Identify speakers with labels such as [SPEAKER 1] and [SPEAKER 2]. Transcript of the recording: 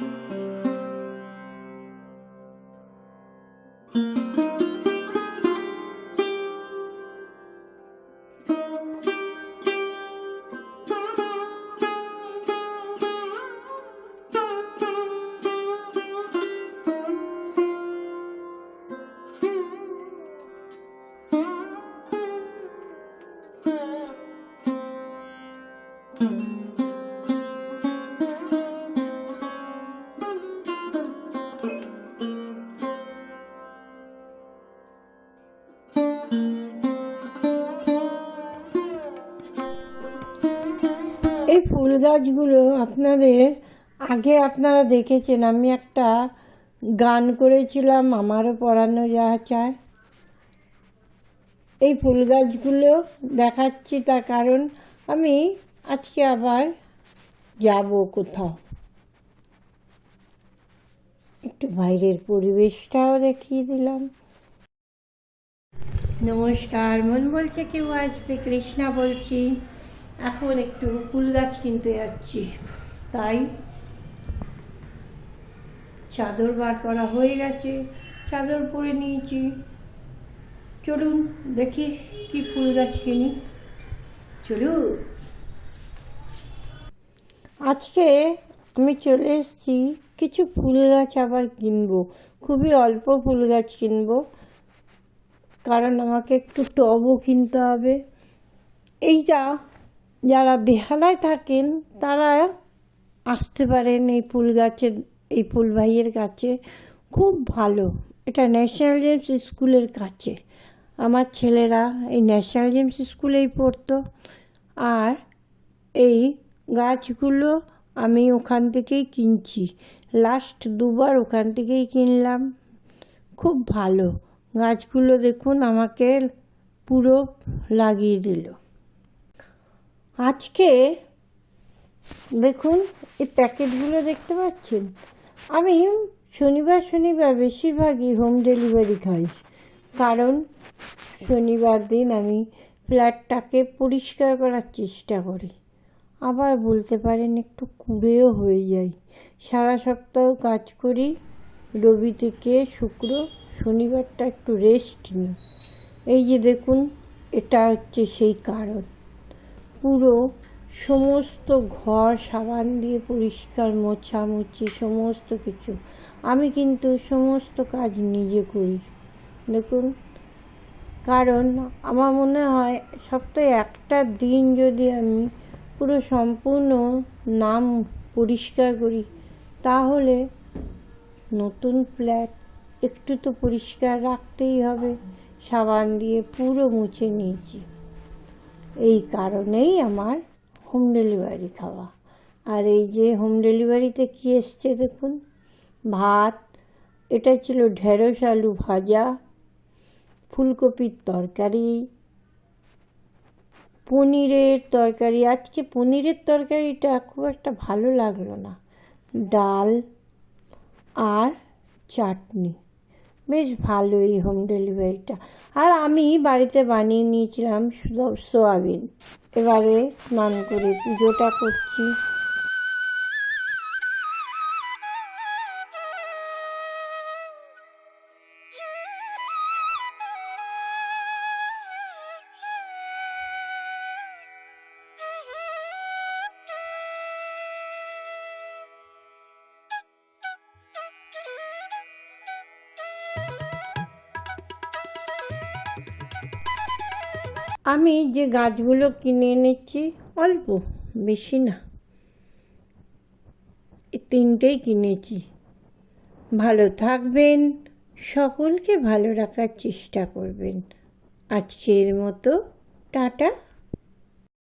[SPEAKER 1] Thank you. এই ফুল গাছগুলো আপনাদের, আগে আপনারা দেখেছেন, আমি একটা গান করেছিলাম, আমারও পড়ানো যা চায়। এই ফুল গাছগুলো দেখাচ্ছি তার কারণ আমি আজকে আবার যাব কোথাও। একটু বাইরের পরিবেশটাও দেখিয়ে দিলাম। নমস্কার, মন বলছে কেউ আসবে, কৃষ্ণা বলছি। এখন একটু ফুল গাছ কিনতে যাচ্ছি। তাই চাদর বার করা হয়ে গেছে। চাদর পরে নিয়েছি। চলুন দেখি কি ফুল গাছ কিনি। চলুন আজকে আমি চলে এসেছি, কিছু ফুল গাছ আবার কিনবো। খুবই অল্প ফুল গাছ কিনবো। কারণ আমাকে একটু টবও কিনতে হবে। এইটা যারা বেহালায় থাকেন, তারা আসতে পারেন এই ফুল গাছের, এই ফুল ভাইয়ের কাছে। খুব ভালো। এটা ন্যাশনাল জেমস স্কুলের কাছে। আমার ছেলেরা এই ন্যাশনাল জেমস স্কুলেই পড়তো। আর এই গাছগুলো আমি ওখান থেকেই কিনছি। লাস্ট দুবার ওখান থেকেই কিনলাম। খুব ভালো। গাছগুলো দেখুন, আমাকে পুরো লাগিয়ে দিল। আজকে দেখুন, এই প্যাকেটগুলো দেখতে পাচ্ছেন? আমি শনিবার শনিবার বেশিরভাগই হোম ডেলিভারি খাই। কারণ শনিবার দিন আমি ফ্ল্যাটটাকে পরিষ্কার করার চেষ্টা করি। আবার বলতে পারেন একটু কুড়েও হয়ে যাই সারা সপ্তাহ কাজ করি, রবি থেকে শুক্র, শনিবারটা একটু রেস্ট নিই। এই যে দেখুন, এটা হচ্ছে সেই কারণ। পুরো সমস্ত ঘর সাবান দিয়ে পরিষ্কার, মোছামুছি, সমস্ত কিছু। আমি কিন্তু সমস্ত কাজ নিজে করি। দেখুন, কারণ আমার মনে হয় সপ্তাহে একটা দিন যদি আমি পুরো সম্পূর্ণ নাম পরিষ্কার করি, তাহলে নতুন ফ্ল্যাট একটু তো পরিষ্কার রাখতেই হবে। সাবান দিয়ে পুরো মুছে নিয়েছি। এই কারণেই আমার হোম ডেলিভারি খাওয়া। আর এই যে হোম ডেলিভারিতে কী এসছে দেখুন? ভাত, এটা ছিল ঢেঁড়স, আলু ভাজা, ফুলকপির তরকারি, পনিরের তরকারি। আজকে পনিরের তরকারিটা খুব একটা ভালো লাগল না। ডাল আর চাটনি। বেশ ভালো এই হোম ডেলিভারিটা আর আমি বাড়িতে বানিয়ে নিয়েছিলাম সোয়াবিন এবারে স্নান করে পুজোটা করছি। আমি যে গাছগুলো কিনে এনেছি, অল্প, বেশি না। তিনটেই কিনেছি। ভালো থাকবেন, সকলকে ভালো রাখার চেষ্টা করবেন। আজকের মতো, টাটা।